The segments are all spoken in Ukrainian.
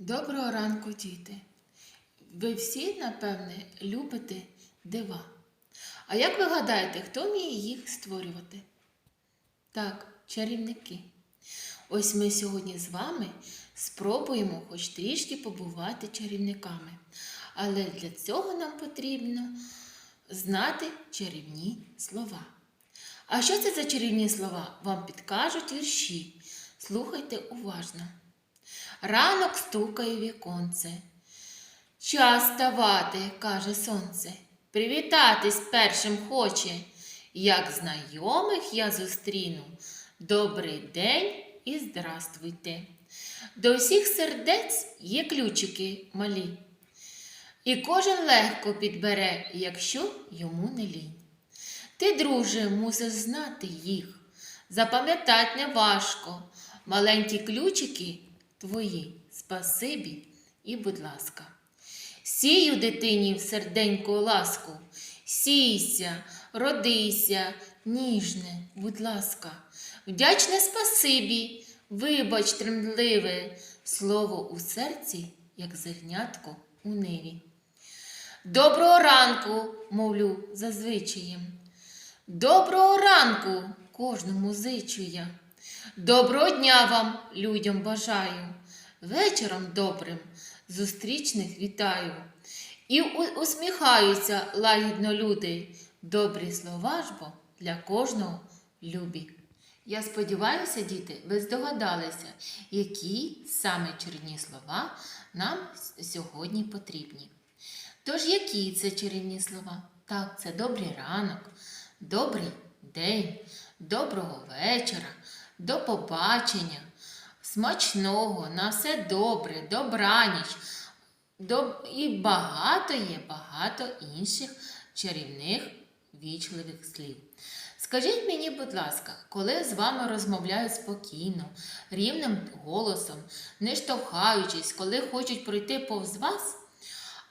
Доброго ранку, діти! Ви всі, напевне, любите дива. А як ви гадаєте, хто вміє їх створювати? Так, чарівники. Ось ми сьогодні з вами спробуємо хоч трішки побувати чарівниками. Але для цього нам потрібно знати чарівні слова. А що це за чарівні слова? Вам підкажуть вірші. Слухайте уважно. Ранок стукає віконце. Час ставати, каже сонце. Привітатись першим хоче. Як знайомих я зустріну. Добрий день і здравствуйте. До всіх сердець є ключики малі. І кожен легко підбере, якщо йому не лінь. Ти, друже, мусиш знати їх. Запам'ятать не важко. Маленькі ключики твої, спасибі і будь ласка. Сію дитині в серденьку ласку, сійся, родися, ніжне, будь ласка, вдячне спасибі, вибач тремтливе, слово у серці, як зернятко у ниві. Доброго ранку, мовлю зазвичаєм. Доброго ранку кожному зичу я. Доброго дня вам, людям бажаю. Вечором добрим зустрічних вітаю. І усміхаються лагідно люди. Добрі слова ж бо для кожного любі. Я сподіваюся, діти, ви здогадалися, які саме чарівні слова нам сьогодні потрібні. Тож, які це чарівні слова? Так, це добрий ранок, добрий день, доброго вечора, до побачення, смачного, на все добре, добраніч. Доб... І багато є багато інших чарівних вічливих слів. Скажіть мені, будь ласка, коли з вами розмовляють спокійно, рівним голосом, не штовхаючись, коли хочуть пройти повз вас,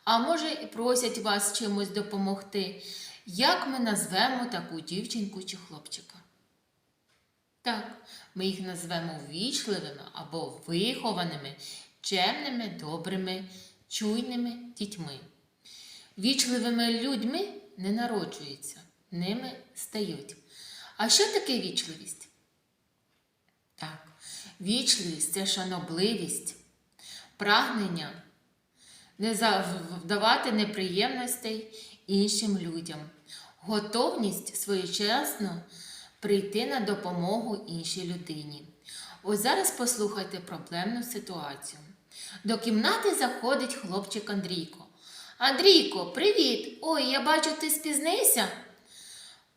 а може і просять вас чимось допомогти, як ми назвемо таку дівчинку чи хлопчика? Так, ми їх назвемо ввічливими або вихованими, чемними, добрими, чуйними дітьми. Вічливими людьми не народжуються, ними стають. А що таке вічливість? Так, вічливість це шанобливість, прагнення не завдавати неприємностей іншим людям, готовність своєчасно прийти на допомогу іншій людині. Ось зараз послухайте проблемну ситуацію. До кімнати заходить хлопчик Андрійко. Андрійко, привіт! Ой, я бачу, ти спізнився.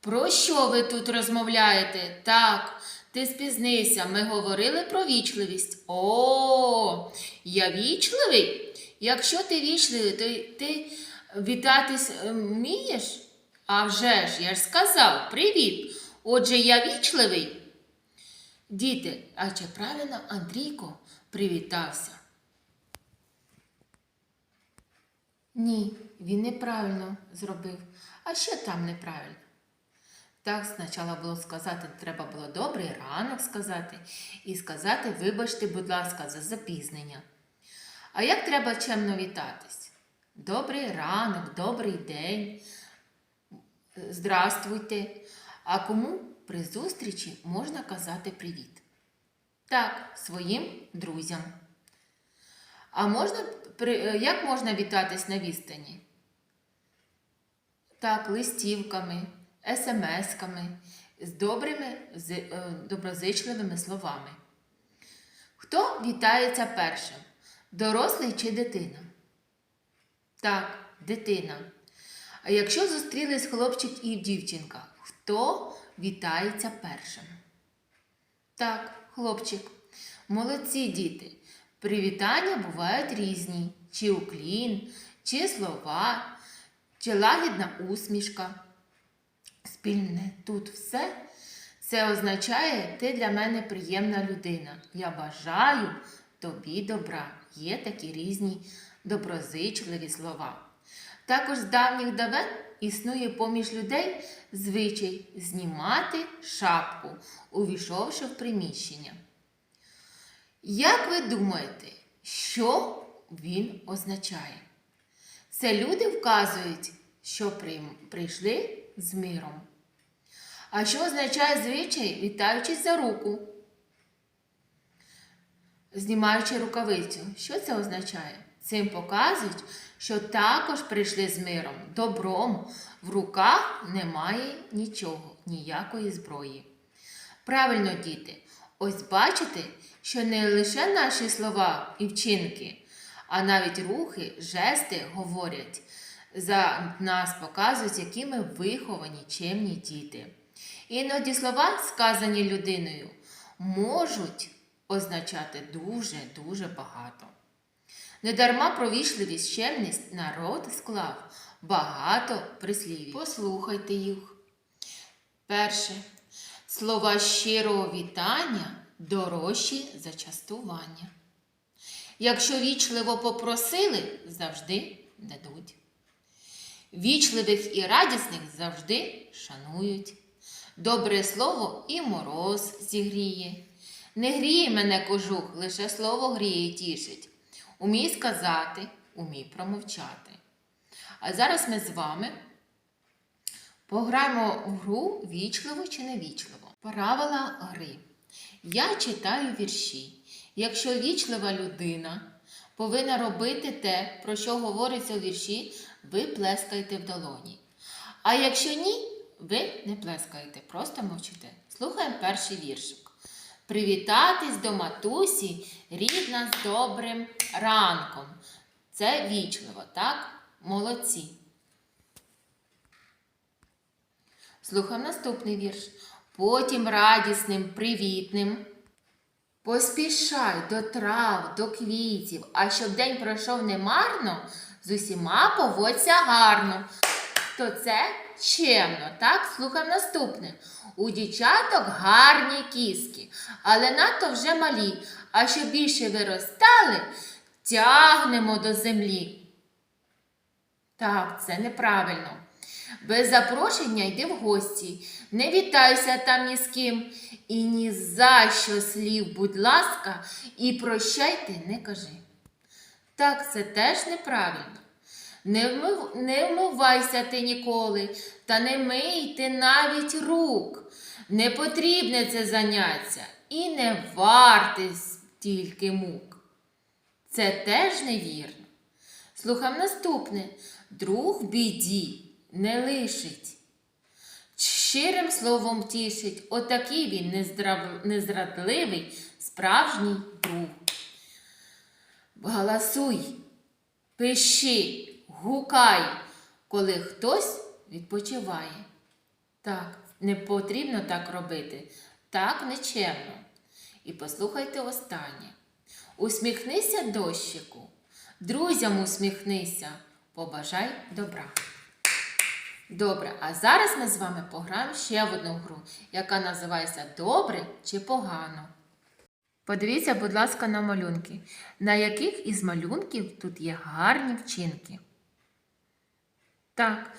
Про що ви тут розмовляєте? Так, ти спізнився. Ми говорили про вічливість. О, я вічливий? Якщо ти вічливий, то ти вітатись е, вмієш? А вже ж, я ж сказав, привіт. Отже, я вічливий. Діти, а чи правильно Андрійко привітався? Ні, він неправильно зробив. А що там неправильно? Так, спочатку було сказати, треба було добрий ранок сказати і сказати, вибачте, будь ласка, за запізнення. А як треба чемно вітатись? Добрий ранок, добрий день. Здравствуйте. А кому при зустрічі можна казати привіт? Так, своїм друзям. А можна, е, як можна вітатись на відстані? Так, листівками, смс-ками, з добрими, з, е, доброзичливими словами. Хто вітається першим? Дорослий чи дитина? Так, дитина. А якщо зустрілись хлопчик і дівчинка, хто вітається першим? Так, хлопчик. Молодці діти. Привітання бувають різні: чи уклін, чи слова, чи лагідна усмішка. Спільне тут все. Це означає, ти для мене приємна людина. Я бажаю тобі добра. Є такі різні доброзичливі слова. Також з давніх давен існує поміж людей звичай знімати шапку, увійшовши в приміщення. Як ви думаєте, Що він означає? Це люди вказують, що прийшли з миром. А що означає звичай, вітаючись за руку? Знімаючи рукавицю. Що це означає? Цим показують, що також прийшли з миром, добром. В руках немає нічого, ніякої зброї. Правильно, діти, ось бачите, що не лише наші слова і вчинки, а навіть рухи, жести говорять за нас, показують, які ми виховані, чемні діти. Іноді слова, сказані людиною, можуть означати дуже-дуже багато. Недарма про вічливість, чемність народ склав багато прислів'їв. Послухайте їх. Перше. Слова щирого вітання дорожчі за частування. Якщо вічливо попросили, завжди дадуть. Вічливих і радісних завжди шанують. Добре слово і мороз зігріє. Не гріє мене кожух, лише слово гріє і тішить. Умій сказати, умій промовчати. А зараз ми з вами пограємо в гру вічливо чи невічливо. Правила гри. Я читаю вірші. Якщо вічлива людина повинна робити те, про що говориться у вірші, ви плескаєте в долоні. А якщо ні, ви не плескаєте, просто мовчите. Слухаємо перший віршик. Привітатись до матусі рідна з добрим ранком. Це вічливо, так? Молодці. Слухаємо наступний вірш. Потім радісним, привітним. Поспішай до трав, до квітів, а щоб день пройшов немарно, з усіма поводься гарно. То це чемно, так? Слухаємо наступне. У дівчаток гарні кіски, але надто вже малі, а щоб більше виростали, тягнемо до землі. Так, це неправильно. Без запрошення йди в гості, не вітайся там ні з ким. І ні за що слів, будь ласка, і прощайте не кажи. Так, це теж неправильно. Не, вмив, не вмивайся ти ніколи, та не мий ти навіть рук. Не потрібне це заняття і не варте стільки мук. Це теж невірно. Слухам наступне. Друг біді не лишить. Щирим словом тішить, отакий він нездрав... незрадливий, справжній друг. Галасуй, пиши, гукай, коли хтось відпочиває. Так, не потрібно так робити, так нечемно. І послухайте останнє. Усміхнися дощику, друзям усміхнися, побажай добра. Добре, а зараз ми з вами пограємо ще в одну гру, яка називається Добре чи погано. Подивіться, будь ласка, на малюнки. На яких із малюнків тут є гарні вчинки? Так,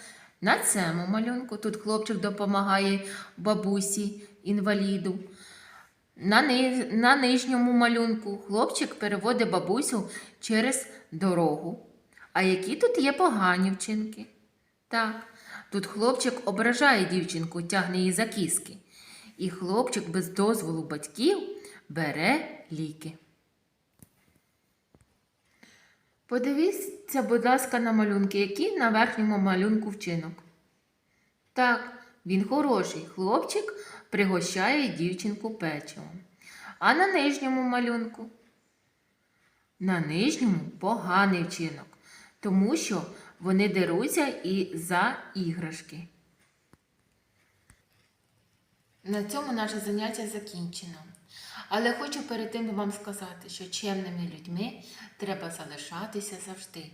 на цьому малюнку тут хлопчик допомагає бабусі, інваліду. На, ни... на нижньому малюнку хлопчик переводить бабусю через дорогу. А які тут є погані вчинки? Так, тут хлопчик ображає дівчинку, тягне її за кіски. І хлопчик без дозволу батьків бере ліки. Подивіться, будь ласка, на малюнки, який на верхньому малюнку вчинок. Так, він хороший. Хлопчик пригощає дівчинку печивом. А на нижньому малюнку? На нижньому поганий вчинок, тому що вони деруться і за іграшки. На цьому наше заняття закінчено. Але хочу перед тим вам сказати, що чемними людьми треба залишатися завжди,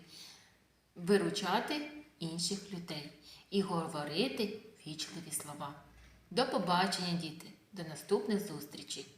виручати інших людей і говорити вічливі слова. До побачення, діти! До наступних зустрічей!